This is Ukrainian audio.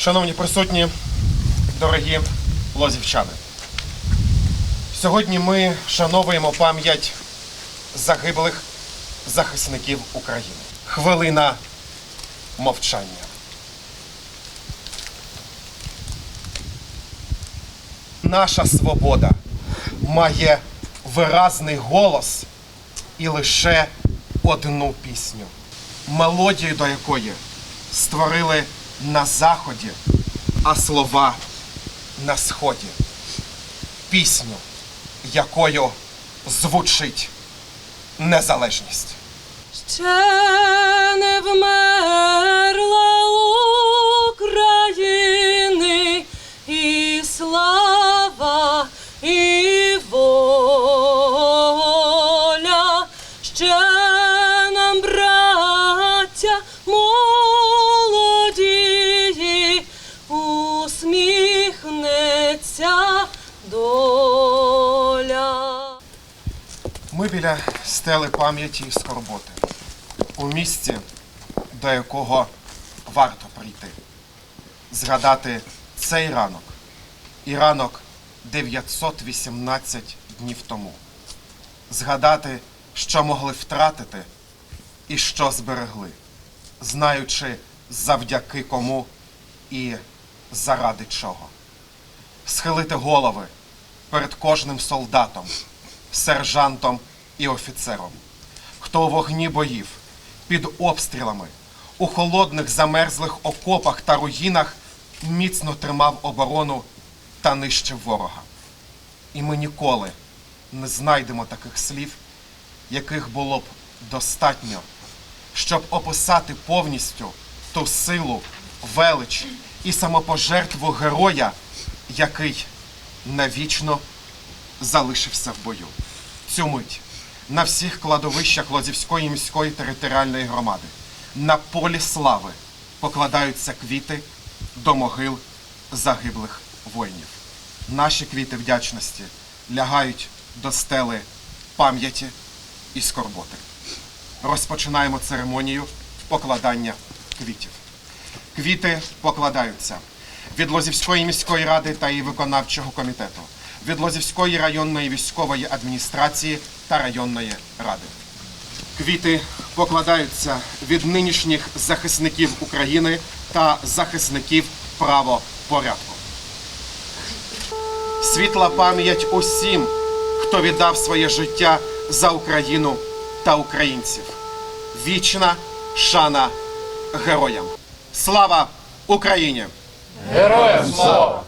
Шановні присутні, дорогі лозівчани. Сьогодні ми шановуємо пам'ять загиблих захисників України. Хвилина мовчання. Наша свобода має виразний голос і лише одну пісню, мелодію до якої створили на заході, а слова на сході. Пісню, якою звучить незалежність. Ще доля. Ми біля стели пам'яті і скорботи, у місці, до якого варто прийти, згадати цей ранок і ранок 918 днів тому, згадати, що могли втратити і що зберегли, знаючи завдяки кому і заради чого. Схилити голови перед кожним солдатом, сержантом і офіцером, хто у вогні боїв, під обстрілами, у холодних замерзлих окопах та руїнах міцно тримав оборону та нищив ворога. І ми ніколи не знайдемо таких слів, яких було б достатньо, щоб описати повністю ту силу, велич і самопожертву героя, який навічно залишився в бою. Цю мить на всіх кладовищах Лозівської міської територіальної громади на полі слави покладаються квіти до могил загиблих воїнів. Наші квіти вдячності лягають до стели пам'яті і скорботи. Розпочинаємо церемонію покладання квітів. Квіти покладаються від Лозівської міської ради та її виконавчого комітету, від Лозівської районної військової адміністрації та районної ради. Квіти покладаються від нинішніх захисників України та захисників правопорядку. Світла пам'ять усім, хто віддав своє життя за Україну та українців. Вічна шана героям. Слава Україні! Героям слава!